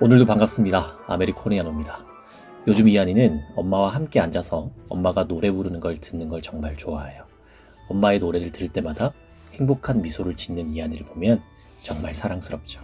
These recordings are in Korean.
오늘도 반갑습니다. 아메리코니아노입니다. 요즘 이한이는 엄마와 함께 앉아서 엄마가 노래 부르는 걸 듣는 걸 정말 좋아해요. 엄마의 노래를 들을 때마다 행복한 미소를 짓는 이한이를 보면 정말 사랑스럽죠.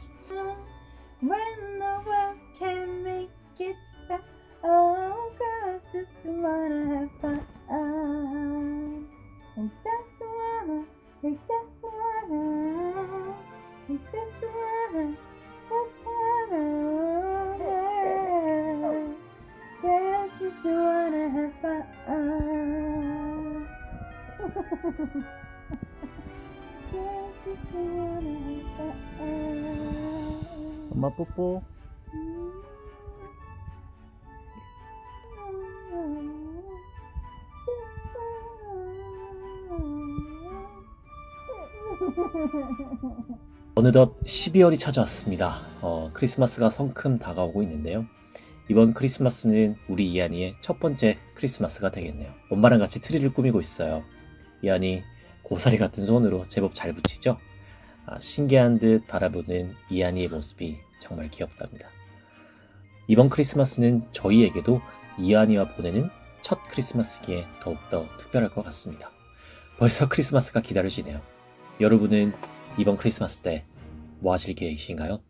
엄마 뽀뽀. 어느덧 12월이 찾아왔습니다. 어, 크리스마스가 성큼 다가오고 있는데요. 이번 크리스마스는 우리 이한이의 첫 번째 크리스마스가 되겠네요. 엄마랑 같이 트리를 꾸미고 있어요. 이한이 고사리 같은 손으로 제법 잘 붙이죠? 아, 신기한 듯 바라보는 이한이의 모습이 정말 귀엽답니다. 이번 크리스마스는 저희에게도 이한이와 보내는 첫 크리스마스기에 더욱더 특별할 것 같습니다. 벌써 크리스마스가 기다려지네요. 여러분은 이번 크리스마스 때 뭐 하실 계획이신가요?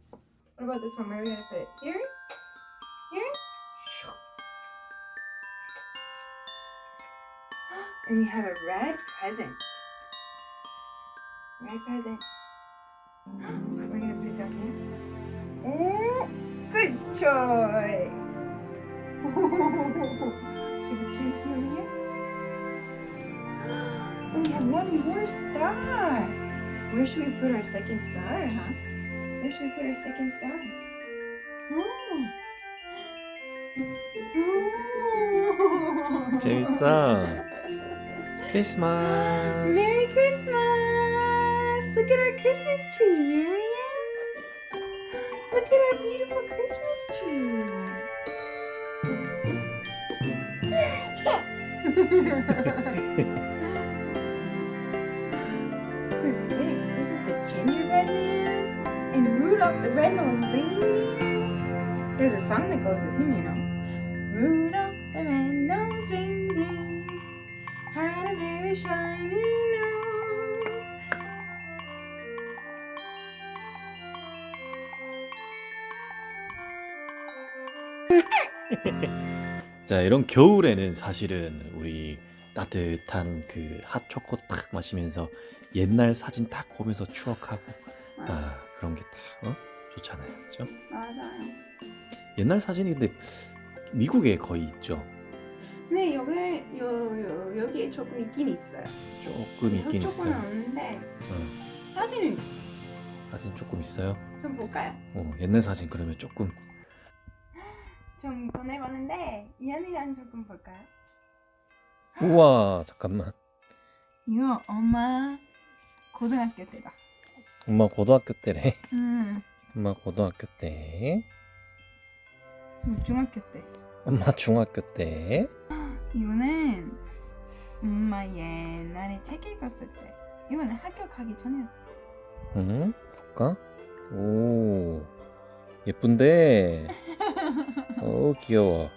What about this one? Where are we gonna put it? Here? And we have a red present. Red present. We're gonna put it down here. Oh, good choice. Should we put it over here? And we have one more star. Where should we put our second star, huh? Where should we put our second star? Oh. 재밌어. Christmas. Merry Christmas! Look at our Christmas tree, Marion. Look at our beautiful Christmas tree. Who's this? This is the gingerbread man and Rudolph the red-nosed reindeer. There's a song that goes with him, you know. Rudolph. Shiny nose. 자, 이런 겨울에는 사실은 우리 따뜻한 그 핫초코 딱 마시면서 옛날 사진 딱 보면서 추억하고 아, 그런 게 딱 어? 좋잖아요. 그죠? 맞아요. 옛날 사진이 근데 미국에 거의 있죠. 근데 여기 요, 요 여기에 조금 있긴 있어요. 조금 있긴 조금은 있어요. 없는데 어, 사진은 있어. 사진 조금 있어요. 좀 볼까요? 어, 옛날 사진 그러면 조금 좀 보내봤는데 이현이랑 조금 볼까요? 우와 잠깐만 이거 엄마 고등학교 때다. 엄마 고등학교 때래 음, 엄마 고등학교 때 이거 중학교 때. 엄마 중학교 때 이거는 엄마 옛날에 책 읽었을 때. 이거는 학교 가기 전이었다. 응? 볼까? 오 예쁜데 오 귀여워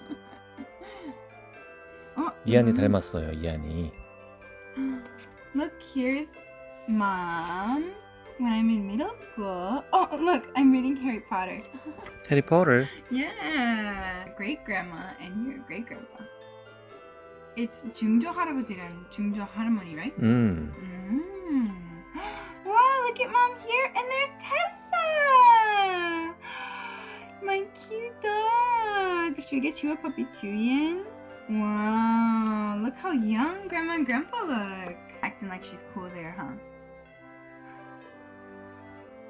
어, 이거는- 닮았어요 이한이 Look, here's mom when I'm in middle school. Oh, look, I'm reading Harry Potter. 해리포터 Yeah, great grandma and your great grandpa. It's 중조 할아버지랑 중조 할머니, right? 음 Mm. Wow, look at mom here, and there's Tessa, my cute dog. Should we get you a puppy too, Ian? Wow, look how young grandma and grandpa look. Acting like she's cool there, huh?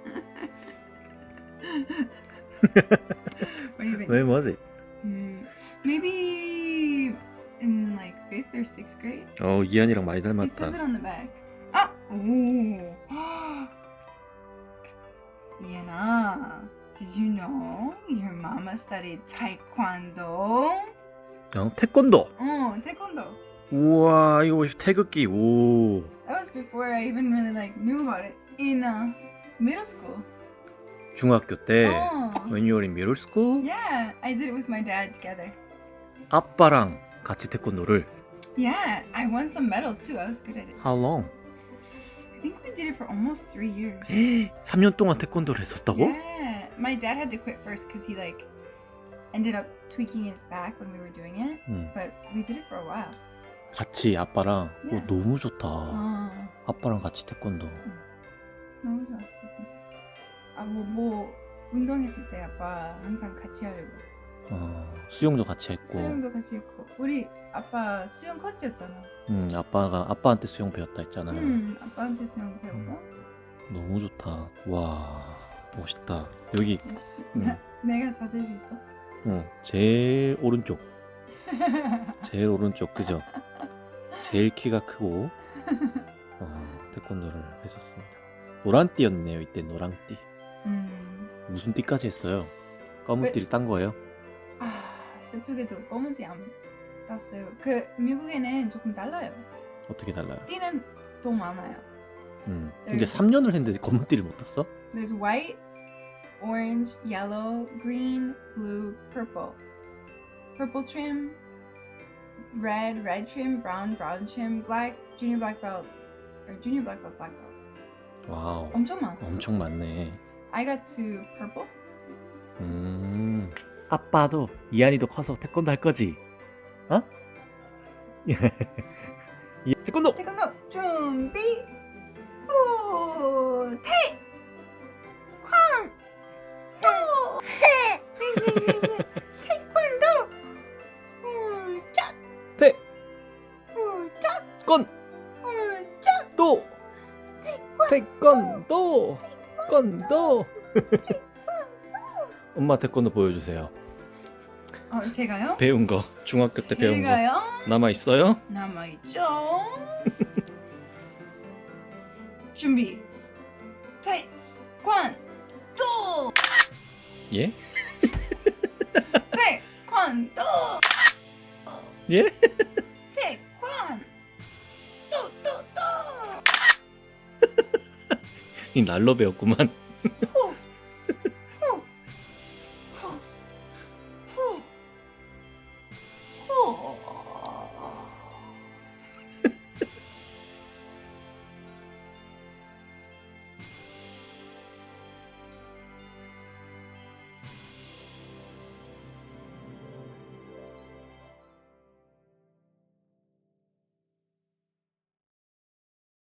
what do you think? 왜 뭐지? Or sixth grade. 어 이한이랑 많이 It says 닮았다 it on the back. Oh, ooh. Iana, did you know your mama studied taekwondo? 어 태권도 Oh, taekwondo. 우와 이거 보시 태극기 오 That was before I even really like knew about it in uh, middle school. 중학교 때 Oh. when you were in middle school Yeah, I did it with my dad together. 아빠랑 같이 태권도를 Yeah, I won some medals too. I was good at it. how long? I think we did it for almost three years. 3년 동안 태권도를 했었다고? Yeah, my dad had to quit first because he like ended up tweaking his back when we were doing it. 응. But we did it for a while. 같이 아빠랑 오, 네. 너무 좋다. 아, 아빠랑 같이 태권도. 너무 좋았어 진짜. 아뭐 뭐 운동했을 때 아빠 항상 같이 하려고 했어. 어, 수영도 같이 했고. 수영도 같이 했고 우리 아빠 수영 코치였잖아. 응, 아빠가 아빠한테 수영 배웠다 했잖아. 응, 아빠한테 수영 배우고. 너무 좋다. 와 멋있다. 여기 응, 나, 내가 찾을 수 있어? 응, 제일 오른쪽. 제일 오른쪽 그죠? 제일 키가 크고 어, 태권도를 했었습니다. 노란띠였네요 이때 노란띠. 음. 무슨 띠까지 했어요? 검은 왜- 띠를 딴 거예요? 아 슬프게도 검은 띠안 땄어요. 그 미국에는 조금 달라요. 어떻게 달라요? 띠는 더 많아요. 음. 네. 이제 3년을 했는데 검은 띠를 못 땄어? There's white, orange, yellow, green, blue, purple. Purple trim, red, red trim, brown, brown trim, black, junior black belt, or junior black belt, black belt. 와우 엄청 많아. 엄청 많네. I got to purple. 음. 아빠도 이한이도 커서 태권도 할 거지? 어? 예, 태권도! 태권도 준비. 오, 태, 쾅, 도, 태권도. hul짝, 태! hul짝, 건! hul짝. 도! 태권도! 건도! 엄마 태권도 보여주세요. 어, 제가요? 배운 거 중학교 때 배운 거 제가요? 남아 있어요? 남아 있죠. 준비. 태권도. 예? 태권도. 예? 태권. 또또또. 이 날로 배웠구만. 호